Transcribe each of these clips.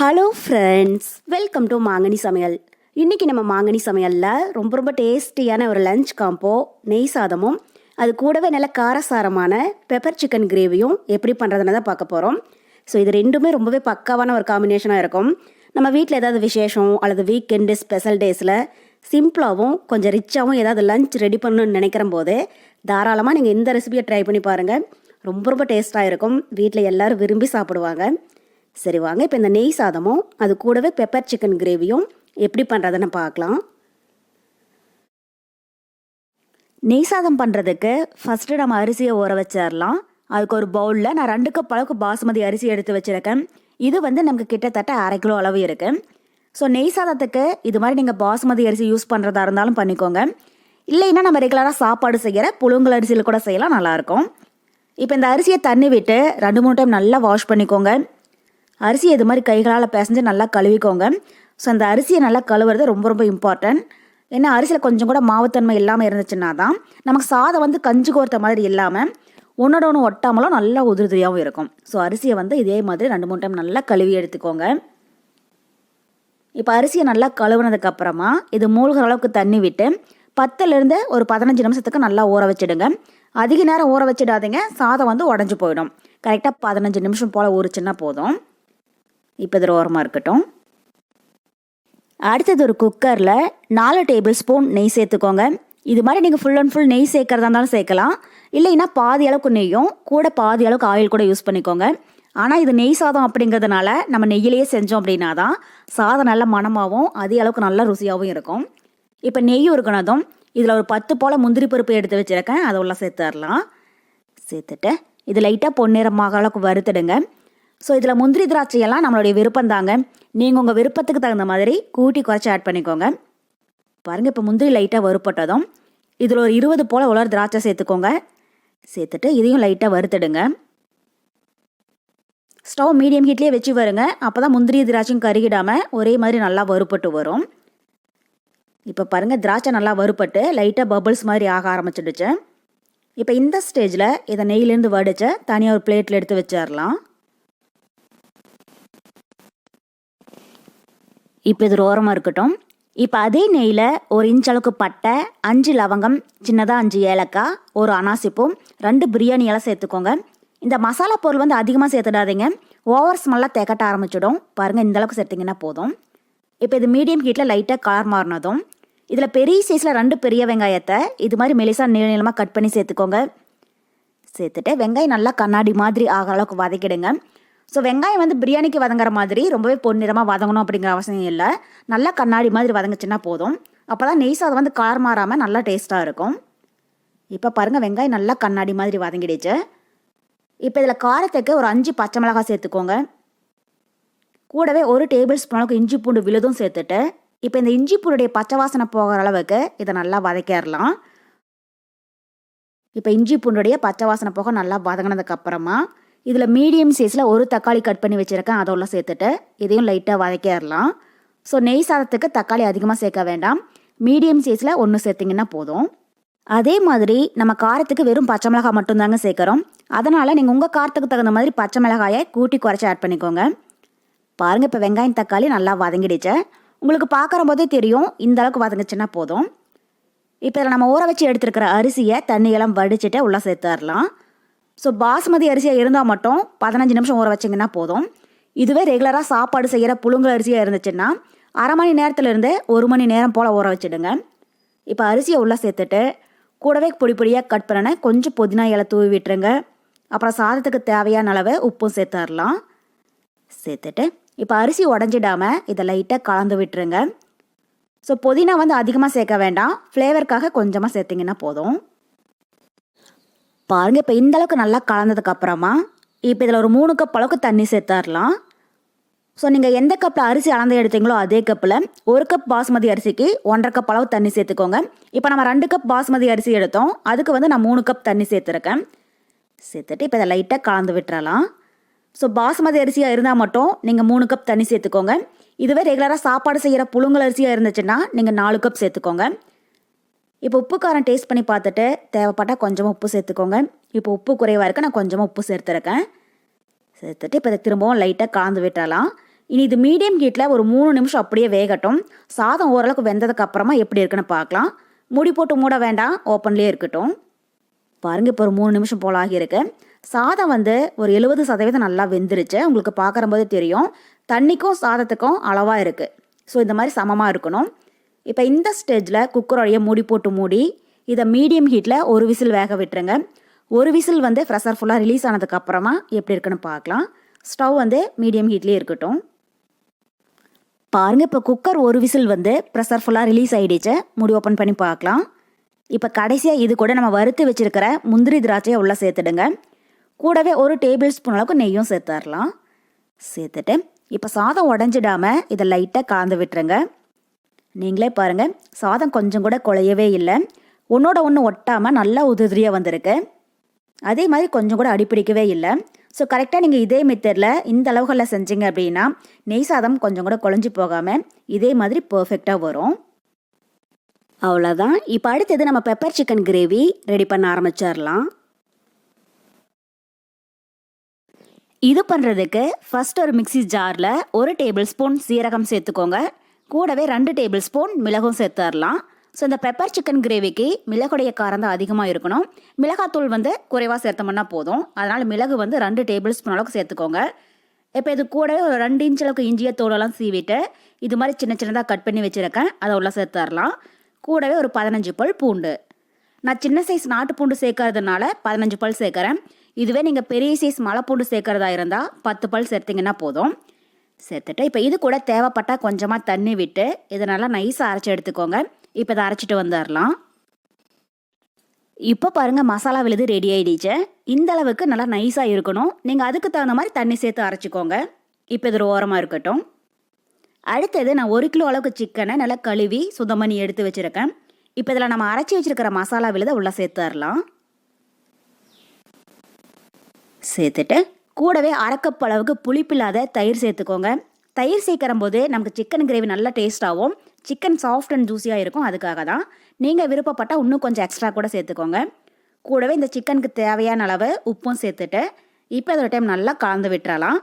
Hello friends welcome to மாங்கனி சமையல் இன்றைக்கி நம்ம மாங்கனி சமையலில் ரொம்ப ரொம்ப டேஸ்டியான ஒரு லஞ்ச் காம்போ நெய் சாதமும் அது கூடவே நல்ல காரசாரமான பெப்பர் சிக்கன் கிரேவியும் எப்படி பண்ணுறதுன்னு தான் பார்க்க போகிறோம் ஸோ இது ரெண்டுமே ரொம்பவே பக்காவான ஒரு காம்பினேஷனாக இருக்கும். நம்ம வீட்டில் ஏதாவது விசேஷம் அல்லது வீக்கெண்டு ஸ்பெஷல் டேஸில் சிம்பிளாகவும் கொஞ்சம் ரிச்சாகவும் ஏதாவது லஞ்ச் ரெடி பண்ணணும்னு நினைக்கிற போது தாராளமாக நீங்கள் இந்த ரெசிபியை ட்ரை பண்ணி பாருங்கள் ரொம்ப ரொம்ப டேஸ்ட்டாக இருக்கும். வீட்டில் எல்லோரும் விரும்பி சாப்பிடுவாங்க. சரி வாங்க இப்போ இந்த நெய் சாதமும் அது கூடவே பெப்பர் சிக்கன் கிரேவியும் எப்படி பண்ணுறதுன்னு பார்க்கலாம். நெய் சாதம் பண்ணுறதுக்கு ஃபஸ்ட்டு நம்ம அரிசியை ஊற வச்சிடலாம் அதுக்கு ஒரு பவுலில் நான் ரெண்டு கப் அளவுக்கு பாசுமதி அரிசி எடுத்து வச்சுருக்கேன். இது வந்து நமக்கு கிட்டத்தட்ட அரை கிலோ அளவு இருக்குது ஸோ நெய் சாதத்துக்கு இது மாதிரி நீங்கள் பாசுமதி அரிசி யூஸ் பண்ணுறதா இருந்தாலும் பண்ணிக்கோங்க. இல்லைன்னா நம்ம ரெகுலராக சாப்பாடு செய்கிற புழுங்கல் அரிசியில் கூட செய்யலாம் நல்லாயிருக்கும் இப்போ இந்த அரிசியை தண்ணி விட்டு ரெண்டு மூணு டைம் நல்லா வாஷ் பண்ணிக்கோங்க. அரிசி இது மாதிரி கைகளால் பிசைஞ்சு நல்லா கழுவிக்கோங்க. ஸோ அந்த அரிசியை நல்லா கழுவுறது ரொம்ப ரொம்ப இம்பார்ட்டன்ட் ஏன்னா அரிசியில் கொஞ்சம் கூட மாவுத்தன்மை இல்லாமல் இருந்துச்சுன்னா தான் நமக்கு சாதம் வந்து கஞ்சி கோர்த்த மாதிரி இல்லாமல் ஒன்றோட ஒன்று ஒட்டாமலும் நல்லா உதிரியாகவும் இருக்கும். ஸோ அரிசியை வந்து இதே மாதிரி ரெண்டு மூணு டைம் நல்லா கழுவி எடுத்துக்கோங்க. இப்போ அரிசியை நல்லா கழுவுனதுக்கப்புறமா இது மூழ்கிற அளவுக்கு தண்ணி விட்டு பத்துலேருந்து ஒரு பதினஞ்சு நிமிஷத்துக்கு நல்லா ஊற வச்சிடுங்க. அதிக நேரம் ஊற வச்சிடாதீங்க. சாதம் வந்து உடஞ்சி போயிடும். கரெக்டாக பதினஞ்சு நிமிஷம் போல் ஊறிச்சுன்னா போதும். இப்போ இது ஓரமாக இருக்கட்டும். அடுத்தது ஒரு குக்கரில் நாலு டேபிள் ஸ்பூன் நெய் சேர்த்துக்கோங்க. இது மாதிரி நீங்கள் ஃபுல் அண்ட் ஃபுல் நெய் சேர்க்குறதா இருந்தாலும் சேர்க்கலாம். இல்லைன்னா பாதி அளவுக்கு நெய்யும் கூட பாதி அளவுக்கு ஆயில் கூட யூஸ் பண்ணிக்கோங்க. ஆனால் இது நெய் சாதம் அப்படிங்கிறதுனால நம்ம நெய்யிலேயே செஞ்சோம் அப்படின்னா தான் சாதம் நல்ல மணமாகவும் அதே அளவுக்கு நல்ல ருசியாகவும் இருக்கும். இப்போ நெய் இருக்கணதும் இதில் ஒரு பத்து போல் முந்திரி பருப்பு எடுத்து வச்சுருக்கேன். அதை உள்ள சேர்த்துடலாம். சேர்த்துட்டு இது லைட்டாக பொன்னிறமாக அளவுக்கு வறுத்துடுங்க. ஸோ இதில் முந்திரி திராட்சையெல்லாம் நம்மளுடைய விருப்பம் தாங்க நீங்கள் உங்கள் விருப்பத்துக்கு தகுந்த மாதிரி கூட்டி குறைச்சி ஆட் பண்ணிக்கோங்க. பாருங்கள் இப்போ முந்திரி லைட்டாக வறுப்பட்டதும் இதில் ஒரு இருபது போல் உலர் திராட்சை சேர்த்துக்கோங்க. சேர்த்துட்டு இதையும் லைட்டாக வறுத்துடுங்க. ஸ்டவ் மீடியம் ஹீட்லேயே வச்சு வருங்க. அப்போ தான் முந்திரி திராட்சையும் கருகிடாமல் ஒரே மாதிரி நல்லா வறுப்பட்டு வரும். இப்போ பாருங்கள் திராட்சை நல்லா வறுப்பட்டு லைட்டாக பபிள்ஸ் மாதிரி ஆக ஆரம்பிச்சிடுச்சு. இப்போ இந்த ஸ்டேஜில் இதை நெய்லேருந்து வடித்து தனியாக ஒரு பிளேட்டில் எடுத்து வச்சிடலாம். இப்போ இது ஓரமாக இருக்கட்டும். இப்போ அதே நெய்யில் ஒரு இன்ச் அளவுக்கு பட்டை அஞ்சு லவங்கம் சின்னதாக அஞ்சு ஏலக்காய் ஒரு அனாசிப்பும் ரெண்டு பிரியாணியெல்லாம் சேர்த்துக்கோங்க. இந்த மசாலா பொருள் வந்து அதிகமாக சேர்த்துடாதீங்க. ஓவர் ஸ்மெல்லாக தேக்கட்ட ஆரம்பிச்சிடும். பாருங்கள் இந்த அளவுக்கு சேர்த்திங்கன்னா போதும். இப்போ இது மீடியம் ஹீட்டில் லைட்டாக கலர் மாறினதும். இதில் பெரிய சைஸில் ரெண்டு பெரிய வெங்காயத்தை இது மாதிரி மெலிசாக நீள நீளமாக கட் பண்ணி சேர்த்துக்கோங்க. சேர்த்துட்டு வெங்காயம் நல்லா கண்ணாடி மாதிரி ஆகிற அளவுக்கு வதக்கிடுங்க. ஸோ வெங்காயம் வந்து பிரியாணிக்கு வதங்குற மாதிரி ரொம்பவே பொன்னிறமாக வதங்கணும் அப்படிங்கிற அவசியம் இல்லை. நல்லா கண்ணாடி மாதிரி வதங்குச்சுன்னா போதும். அப்போ தான் நெய் சாதம் வந்து கார் மாறாமல் நல்லா டேஸ்ட்டாக இருக்கும். இப்போ பாருங்கள் வெங்காயம் நல்லா கண்ணாடி மாதிரி வதங்கிடுச்சு. இப்போ இதில் காரத்துக்கு ஒரு அஞ்சு பச்சை மிளகாய் சேர்த்துக்கோங்க. கூடவே ஒரு டேபிள் ஸ்பூன் அளவுக்கு இஞ்சி பூண்டு விழுதும் சேர்த்துட்டு இப்போ இந்த இஞ்சி பூண்டுடைய பச்சை வாசனை போகிற அளவுக்கு இதை நல்லா வதக்கிடலாம். இப்போ இஞ்சி பூண்டுடைய பச்சை வாசனை போக நல்லா வதங்கினதுக்கப்புறமா இதில் மீடியம் சைஸில் ஒரு தக்காளி கட் பண்ணி வச்சுருக்கேன். அதெல்லாம் சேர்த்துட்டு இதையும் லைட்டாக வதக்கிடலாம். ஸோ நெய் சாதத்துக்கு தக்காளி அதிகமாக சேர்க்க வேண்டாம். மீடியம் சைஸில் ஒன்று சேர்த்திங்கன்னா போதும். அதே மாதிரி நம்ம காரத்துக்கு வெறும் பச்சை மிளகாய் மட்டும்தாங்க சேர்க்குறோம். அதனால் நீங்கள் உங்கள் காரத்துக்கு தகுந்த மாதிரி பச்சை மிளகாயை கூட்டி குறைச்சி ஆட் பண்ணிக்கோங்க. பாருங்கள் இப்போ வெங்காயம் தக்காளி நல்லா வதங்கிடுச்சு. உங்களுக்கு பார்க்குற போதே தெரியும் இந்த அளவுக்கு போதும். இப்போ இதில் நம்ம ஊற வச்சு எடுத்துருக்கிற அரிசியை தண்ணியெல்லாம் வடிச்சிட்டு உள்ளே சேர்த்துடலாம். ஸோ பாஸ்மதி அரிசியாக இருந்தால் மட்டும் பதினஞ்சு நிமிஷம் ஊற வச்சிங்கன்னா போதும். இதுவே ரெகுலராக சாப்பாடு செய்கிற புழுங்கல் அரிசியாக இருந்துச்சுன்னா அரை மணி நேரத்துலேருந்து ஒரு மணி நேரம் போல் ஊற வச்சுடுங்க. இப்போ அரிசியை உள்ளே சேர்த்துட்டு கூடவே பொடி பொடியாக கட் பண்ணன கொஞ்சம் புதினா இலை தூவி விட்டுருங்க. அப்புறம் சாதத்துக்கு தேவையான அளவு உப்பும் சேர்த்துடலாம். சேர்த்துட்டு இப்போ அரிசி உடஞ்சிடாமல் இதை லைட்டாக கலந்து விட்டுருங்க. ஸோ புதினா வந்து அதிகமாக சேர்க்க வேண்டாம். ஃப்ளேவருக்காக கொஞ்சமாக சேர்த்திங்கன்னா போதும். பாருங்கள் இப்போ இந்த அளவுக்கு நல்லா கலந்ததுக்கு அப்புறமா இப்போ இதில் ஒரு மூணு கப் அளவுக்கு தண்ணி சேர்த்துடலாம். ஸோ நீங்கள் எந்த கப்பில் அரிசி அளந்து எடுத்தீங்களோ அதே கப்பில் ஒரு கப் பாஸ்மதி அரிசிக்கு ஒன்றரை கப் அளவு தண்ணி சேர்த்துக்கோங்க. இப்போ நம்ம ரெண்டு கப் பாஸ்மதி அரிசி எடுத்தோம். அதுக்கு வந்து நான் மூணு கப் தண்ணி சேர்த்துருக்கேன். சேர்த்துட்டு இப்போ இதை லைட்டாக கலந்து விட்டுறலாம். ஸோ பாஸ்மதி அரிசியாக இருந்தால் மட்டும் நீங்கள் மூணு கப் தண்ணி சேர்த்துக்கோங்க. இதுவே ரெகுலராக சாப்பாடு செய்கிற புழுங்கல் அரிசியாக இருந்துச்சுன்னா நீங்கள் நாலு கப் சேர்த்துக்கோங்க. இப்போ உப்பு காரம் டேஸ்ட் பண்ணி பார்த்துட்டு தேவைப்பட்டால் கொஞ்சமாக உப்பு சேர்த்துக்கோங்க. இப்போ உப்பு குறைவாக இருக்குது நான் கொஞ்சமாக உப்பு சேர்த்துருக்கேன். சேர்த்துட்டு இப்போ திரும்பவும் லைட்டாக கலந்து விட்டுறலாம். இனி இது மீடியம் ஹீட்டில் ஒரு மூணு நிமிஷம் அப்படியே வேகட்டும். சாதம் ஓரளவுக்கு வெந்ததுக்கு அப்புறமா எப்படி இருக்குன்னு பார்க்கலாம். முடி போட்டு மூட வேண்டாம் ஓப்பன்லேயே இருக்கட்டும். பாருங்க இப்போ ஒரு மூணு நிமிஷம் போல் ஆகியிருக்கு. சாதம் வந்து ஒரு எழுபது சதவீதம் நல்லா வெந்துருச்சு. உங்களுக்கு பார்க்குற போது தெரியும். தண்ணிக்கும் சாதத்துக்கும் அளவாக இருக்குது ஸோ இந்த மாதிரி சமமாக இருக்கணும். இப்போ இந்த ஸ்டேஜில் குக்கரோடைய மூடி போட்டு மூடி இதை மீடியம் ஹீட்டில் ஒரு விசில் வேக விட்டுருங்க. ஒரு விசில் வந்து ப்ரெஷர் ஃபுல்லாக ரிலீஸ் ஆனதுக்கப்புறமா எப்படி இருக்குன்னு பார்க்கலாம். ஸ்டவ் வந்து மீடியம் ஹீட்லேயே இருக்கட்டும். பாருங்கள் இப்போ குக்கர் ஒரு விசில் வந்து ப்ரெஷர் ஃபுல்லாக ரிலீஸ் ஆகிடுச்சு முடி ஓப்பன் பண்ணி பார்க்கலாம். இப்போ கடைசியாக இது கூட நம்ம வறுத்து வச்சுருக்கிற முந்திரி திராட்சையை உள்ளே சேர்த்துடுங்க. கூடவே ஒரு டேபிள் ஸ்பூன் அளவுக்கு நெய்யும் சேர்த்துடலாம் சேர்த்துட்டு இப்போ சாதம் உடஞ்சிடாம இதை லைட்டாக கலந்து விட்டுருங்க. நீங்களே பாருங்கள் சாதம் கொஞ்சம் கூட குழையவே இல்லை. ஒன்றோட ஒன்று ஒட்டாமல் நல்லா உதிரியாக வந்திருக்கு. அதே மாதிரி கொஞ்சம் கூட அடிப்பிடிக்கவே இல்லை. ஸோ கரெக்டாக நீங்கள் இதே மெத்தடில் இந்த அளவுகளில் செஞ்சீங்க அப்படின்னா நெய் சாதம் கொஞ்சம் கூட குழஞ்சி போகாமல் இதே மாதிரி பர்ஃபெக்டாக வரும். அவ்வளோதான் இப்போ அடுத்தது நம்ம பெப்பர் சிக்கன் கிரேவி ரெடி பண்ண ஆரம்பிச்சிடலாம். இது பண்ணுறதுக்கு ஃபஸ்ட் ஒரு மிக்ஸி ஜாரில் ஒரு டேபிள் ஸ்பூன் சீரகம் சேர்த்துக்கோங்க. கூடவே ரெண்டு டேபிள் ஸ்பூன் மிளகும் சேர்த்துடலாம் ஸோ இந்த பெப்பர் சிக்கன் கிரேவிக்கு மிளகுடைய காரம் தான் அதிகமாக இருக்கணும். மிளகாத்தூள் வந்து குறைவாக சேர்த்தோம்னா போதும். அதனால் மிளகு வந்து ரெண்டு டேபிள் ஸ்பூன் அளவுக்கு சேர்த்துக்கோங்க. இப்போ இது கூடவே ஒரு ரெண்டு இன்ச் அளவுக்கு இஞ்சிய தோலெல்லாம் சீவிட்டு இது மாதிரி சின்ன சின்னதாக கட் பண்ணி வச்சுருக்கேன். அதை உள்ள சேர்த்துடலாம் கூடவே ஒரு பதினஞ்சு பல் பூண்டு. நான் சின்ன சைஸ் நாட்டு பூண்டு சேர்க்கறதுனால பதினஞ்சு பல் சேர்க்குறேன். இதுவே நீங்கள் பெரிய சைஸ் மலை பூண்டு சேர்க்கறதா இருந்தால் பத்து பல் சேர்த்திங்கன்னா போதும். சேர்த்துட்டு இப்போ இது கூட தேவைப்பட்டால் கொஞ்சமாக தண்ணி விட்டு இதை நல்லா நைஸாக அரைச்சி எடுத்துக்கோங்க. இப்போ இதை அரைச்சிட்டு வந்துடலாம். இப்போ பாருங்கள் மசாலா விழுது ரெடி ஆகிடுச்சு இந்த அளவுக்கு நல்லா நைஸாக இருக்கணும். நீங்கள் அதுக்கு தகுந்த மாதிரி தண்ணி சேர்த்து அரைச்சிக்கோங்க. இப்போ இது ஓரமாக இருக்கட்டும். அடுத்தது நான் ஒரு கிலோ அளவுக்கு சிக்கனை நல்லா கழுவி சுத்தம் பண்ணி எடுத்து வச்சுருக்கேன். இப்போ இதில் நம்ம அரைச்சி வச்சிருக்கிற மசாலா விழுதை உள்ளே சேர்த்துடலாம். சேர்த்துட்டு கூடவே அரைக்கப் அளவுக்கு புளிப்பில்லாத தயிர் சேர்த்துக்கோங்க. தயிர் சேர்க்கிற போது நமக்கு சிக்கன் கிரேவி நல்லா டேஸ்ட்டாகவும் சிக்கன் சாஃப்ட் அண்ட் ஜூஸியாக இருக்கும். அதுக்காக தான். நீங்கள் விருப்பப்பட்டால் இன்னும் கொஞ்சம் எக்ஸ்ட்ரா கூட சேர்த்துக்கோங்க. கூடவே இந்த சிக்கனுக்கு தேவையான அளவு உப்பும் சேர்த்துட்டு இப்போ இதோட டைம் நல்லா கலந்து விட்டுறலாம்.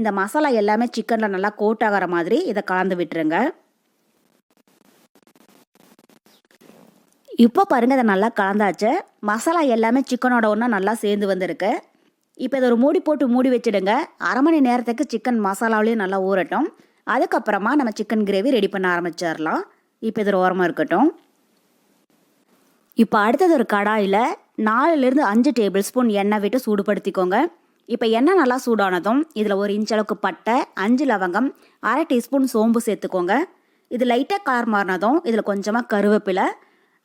இந்த மசாலா எல்லாமே சிக்கனில் நல்லா கோட் ஆகிற மாதிரி இதை கலந்து விட்டுருங்க. இப்போ பாருங்கள் இதை நல்லா கலந்தாச்சு. மசாலா எல்லாமே சிக்கனோட ஒன்றா நல்லா சேர்ந்து வந்திருக்கு. இப்போ இதை ஒரு மூடி போட்டு மூடி வச்சிடுங்க. அரை மணி நேரத்துக்கு சிக்கன் மசாலாவிலையும் நல்லா ஊறட்டும். அதுக்கப்புறமா நம்ம சிக்கன் கிரேவி ரெடி பண்ண ஆரம்பிச்சிடலாம். இப்போ இது ஒரு ஓரமாக இருக்கட்டும். இப்போ அடுத்தது ஒரு கடாயில் நாலுலேருந்து அஞ்சு டேபிள் ஸ்பூன் எண்ணெய் விட்டு சூடுபடுத்திக்கோங்க. இப்போ எண்ணெய் நல்லா சூடானதும் இதில் ஒரு இன்ச் அளவுக்கு பட்டை அஞ்சு லவங்கம் அரை டீஸ்பூன் சோம்பு சேர்த்துக்கோங்க. இது லைட்டாக கலர் மாறினதும் இதில் கொஞ்சமாக கருவேப்பிலை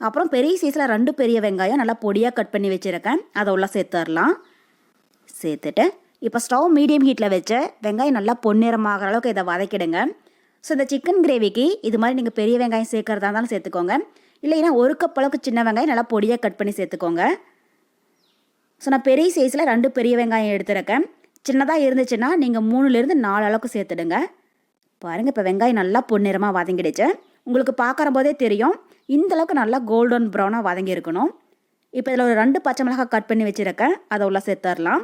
அப்புறம் பெரிய சைஸில் ரெண்டு பெரிய வெங்காயம் நல்லா பொடியாக கட் பண்ணி வச்சுருக்கேன். அதை உள்ள சேர்த்துடலாம். சேர்த்துட்டு இப்போ ஸ்டவ் மீடியம் ஹீட்டில் வச்சு வெங்காயம் நல்லா பொன்னிறமாகிற அளவுக்கு இதை வதக்கிடுங்க. ஸோ இந்த சிக்கன் கிரேவிக்கு இது மாதிரி நீங்கள் பெரிய வெங்காயம் சேர்க்குறதா இருந்தாலும் சேர்த்துக்கோங்க. இல்லைன்னா ஒரு கப் அளவுக்கு சின்ன வெங்காயம் நல்லா பொடியாக கட் பண்ணி சேர்த்துக்கோங்க. ஸோ நான் பெரிய சைஸில் ரெண்டு பெரிய வெங்காயம் எடுத்துருக்கேன். சின்னதாக இருந்துச்சுன்னா நீங்கள் மூணுலேருந்து நாலு அளவுக்கு சேர்த்துடுங்க. பாருங்கள் இப்போ வெங்காயம் நல்லா பொன்னிறமாக வதங்கிடுச்சு. உங்களுக்கு பார்க்குற போதே தெரியும் இந்த அளவுக்கு நல்லா கோல்டன் ப்ரௌனாக வதங்கி இருக்கணும் இப்போ இதில் ஒரு ரெண்டு பச்சை மிளகாய் கட் பண்ணி வச்சுருக்கேன். அதை உள்ள சேர்த்துடலாம்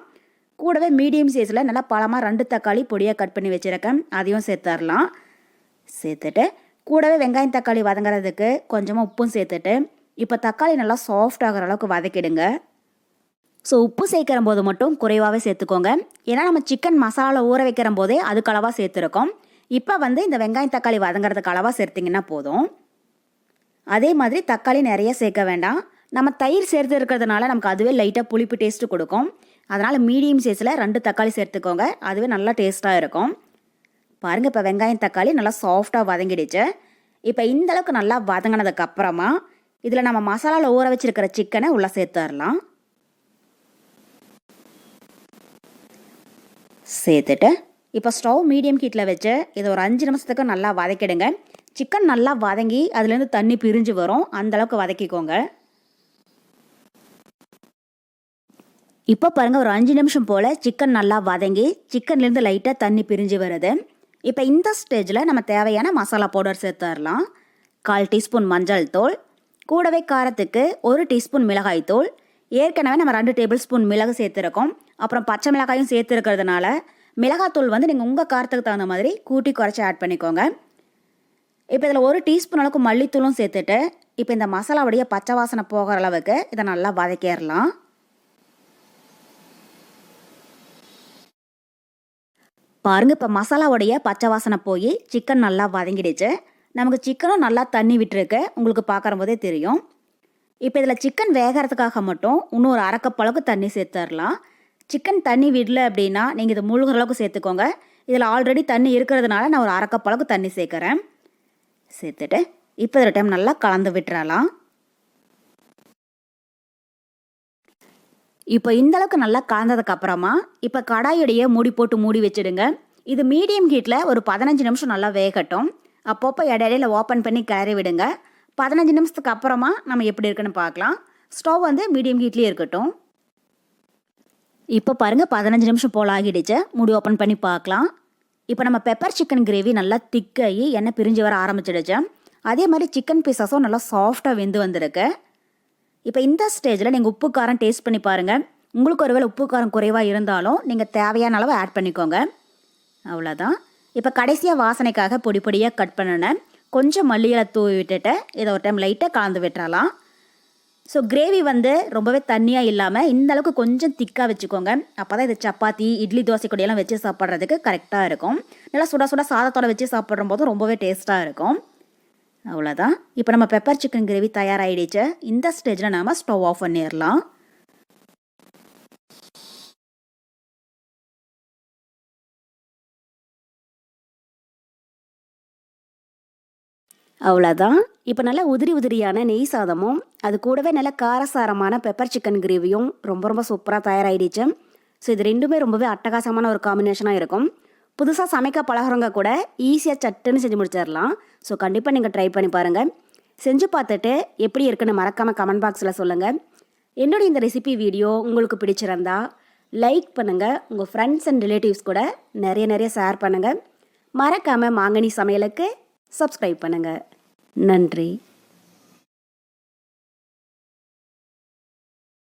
கூடவே மீடியம் சைஸில் நல்லா பழமாக ரெண்டு தக்காளி பொடியாக கட் பண்ணி வச்சுருக்கேன். அதையும் சேர்த்துடலாம் சேர்த்துட்டு கூடவே வெங்காயம் தக்காளி வதங்குறதுக்கு கொஞ்சமாக உப்பும் சேர்த்துட்டு இப்போ தக்காளி நல்லா சாஃப்ட் ஆகிற அளவுக்கு வதக்கிடுங்க. ஸோ உப்பு சேர்க்கிற போது மட்டும் குறைவாகவே சேர்த்துக்கோங்க. ஏன்னா நம்ம சிக்கன் மசாலா ஊற வைக்கிற போதே அதுக்கு அளவாக சேர்த்துருக்கோம். இப்போ வந்து இந்த வெங்காயம் தக்காளி வதங்குறதுக்கு அளவாக சேர்த்திங்கன்னா போதும். அதே மாதிரி தக்காளி நிறைய சேர்க்க வேண்டாம். நம்ம தயிர் சேர்த்து இருக்கிறதுனால நமக்கு அதுவே லைட்டாக புளிப்பு டேஸ்ட்டு கொடுக்கும். அதனால் மீடியம் சைஸில் ரெண்டு தக்காளி சேர்த்துக்கோங்க. அதுவே நல்லா டேஸ்ட்டாக இருக்கும். பாருங்கள் இப்போ வெங்காயம் தக்காளி நல்லா சாஃப்டாக வதங்கிடுச்சு. இப்போ இந்த அளவுக்கு நல்லா வதங்கினதுக்கப்புறமா இதில் நம்ம மசாலாவில் ஊற வச்சிருக்கிற சிக்கனை உள்ளே சேர்த்துடலாம். சேர்த்துட்டு இப்போ ஸ்டவ் மீடியம் ஹீட்டில் வச்சு இதை ஒரு அஞ்சு நிமிஷத்துக்கு நல்லா வதக்கிடுங்க. சிக்கன் நல்லா வதங்கி அதுலேருந்து தண்ணி பிரிஞ்சு வரும். அந்தளவுக்கு வதக்கிக்கோங்க. இப்போ பாருங்கள் ஒரு அஞ்சு நிமிஷம் போல் சிக்கன் நல்லா வதங்கி சிக்கன்லேருந்து லைட்டாக தண்ணி பிரிஞ்சு வருது. இப்போ இந்த ஸ்டேஜில் நம்ம தேவையான மசாலா பவுடர் சேர்த்துடலாம். கால் டீஸ்பூன் மஞ்சள் தூள் கூடவே காரத்துக்கு ஒரு டீஸ்பூன் மிளகாய் தூள் ஏற்கனவே நம்ம ரெண்டு டேபிள் ஸ்பூன் மிளகு சேர்த்துருக்கோம். அப்புறம் பச்சை மிளகாயும் சேர்த்துருக்கிறதுனால மிளகாத்தூள் வந்து நீங்கள் உங்கள் காரத்துக்கு தகுந்த மாதிரி கூட்டி குறைச்சி ஆட் பண்ணிக்கோங்க. இப்போ இதில் ஒரு டீஸ்பூன் அளவுக்கு மல்லித்தூளும் சேர்த்துட்டு இப்போ இந்த மசாலாவுடைய பச்சை வாசனை போகிற அளவுக்கு இதை நல்லா வதக்கிடலாம். பாருங்க இப்போ மசாலாவுடைய பச்சை வாசனை போய் சிக்கன் நல்லா வதங்கிடுச்சு. நமக்கு சிக்கனும் நல்லா தண்ணி விட்டுருக்கு. உங்களுக்கு பார்க்குற போதே தெரியும். இப்போ இதில் சிக்கன் வேகிறதுக்காக மட்டும் இன்னும் ஒரு அரைக்கப் அளவுக்கு தண்ணி சேர்த்துடலாம். சிக்கன் தண்ணி விடல அப்படின்னா நீங்கள் இதை முழுகிற அளவுக்கு சேர்த்துக்கோங்க. இதில் ஆல்ரெடி தண்ணி இருக்கிறதுனால நான் ஒரு அரைக்கப் அளவுக்கு தண்ணி சேர்க்குறேன். சேர்த்துட்டு இப்போ இதில் டைம் நல்லா கலந்து விட்டுறலாம். இப்போ இந்த அளவுக்கு நல்லா காய்ந்ததுக்கு அப்புறமா இப்போ கடாயுடைய மூடி போட்டு மூடி வச்சுடுங்க. இது மீடியம் ஹீட்டில் ஒரு பதினஞ்சு நிமிஷம் நல்லா வேகட்டும். அப்பப்போ இடையில ஓப்பன் பண்ணி கிளறி விடுங்க. பதினஞ்சு நிமிஷத்துக்கு அப்புறமா நம்ம எப்படி இருக்குன்னு பார்க்கலாம். ஸ்டவ் வந்து மீடியம் ஹீட்லேயே இருக்கட்டும். இப்போ பாருங்கள் பதினஞ்சு நிமிஷம் போல் ஆகிடுச்சு. மூடி ஓப்பன் பண்ணி பார்க்கலாம். இப்போ நம்ம பெப்பர் சிக்கன் கிரேவி நல்லா திக்காகி எண்ணெய் பிரிஞ்சு வர ஆரம்பிச்சிடுச்சு. அதே மாதிரி சிக்கன் பீசஸும் நல்லா சாஃப்டாக வெந்து வந்திருக்கு. இப்போ இந்த ஸ்டேஜில் நீங்கள் உப்பு காரம் டேஸ்ட் பண்ணி பாருங்கள் உங்களுக்கு ஒருவேளை உப்பு காரம் குறைவாக இருந்தாலும் நீங்கள் தேவையான அளவு ஆட் பண்ணிக்கோங்க. அவ்வளோதான் இப்போ கடைசியாக வாசனைக்காக பொடி பொடியாக கட் பண்ணினேன் கொஞ்சம் மல்லிகளை தூவி விட்டுட்டு இதை ஒரு டைம் லைட்டாக கலந்து விட்டுறலாம். ஸோ கிரேவி வந்து ரொம்பவே தண்ணியாக இல்லாமல் இந்த அளவுக்கு கொஞ்சம் திக்காக வச்சுக்கோங்க. அப்போ தான் இது சப்பாத்தி இட்லி தோசை கூடையெல்லாம் வச்சு சாப்பிட்றதுக்கு கரெக்டாக இருக்கும். நல்லா சுட சுட சாதத்தோட வச்சு சாப்பிட்ற போதும் ரொம்பவே டேஸ்ட்டாக இருக்கும். அவ்வளோதான் இப்போ நம்ம பெப்பர் சிக்கன் கிரேவி தயாராகிடுச்சு இந்த ஸ்டேஜில் நாம் ஸ்டவ் ஆஃப் பண்ணிடலாம் அவ்வளோதான் இப்போ நல்லா உதிரி உதிரியான நெய் சாதமும் அது கூடவே நல்ல காரசாரமான பெப்பர் சிக்கன் கிரேவியும் ரொம்ப ரொம்ப சூப்பராக தயாராகிடுச்சு ஸோ இது ரெண்டுமே ரொம்பவே அட்டகாசமான ஒரு காம்பினேஷனாக இருக்கும். புதுசாக சமைக்க பழகிறவங்க கூட ஈஸியாக சட்டுன்னு செஞ்சு முடிச்சிடலாம். ஸோ கண்டிப்பாக நீங்கள் ட்ரை பண்ணி பாருங்கள் செஞ்சு பார்த்துட்டு எப்படி இருக்குன்னு மறக்காமல் கமெண்ட் பாக்ஸில் சொல்லுங்கள் என்னுடைய இந்த ரெசிபி வீடியோ உங்களுக்கு பிடிச்சிருந்தா லைக் பண்ணுங்கள் உங்கள் ஃப்ரெண்ட்ஸ் அண்ட் ரிலேட்டிவ்ஸ் கூட நிறைய நிறைய ஷேர் பண்ணுங்கள் மறக்காமல் மாங்கனி சமையலுக்கு சப்ஸ்கிரைப் பண்ணுங்கள் நன்றி.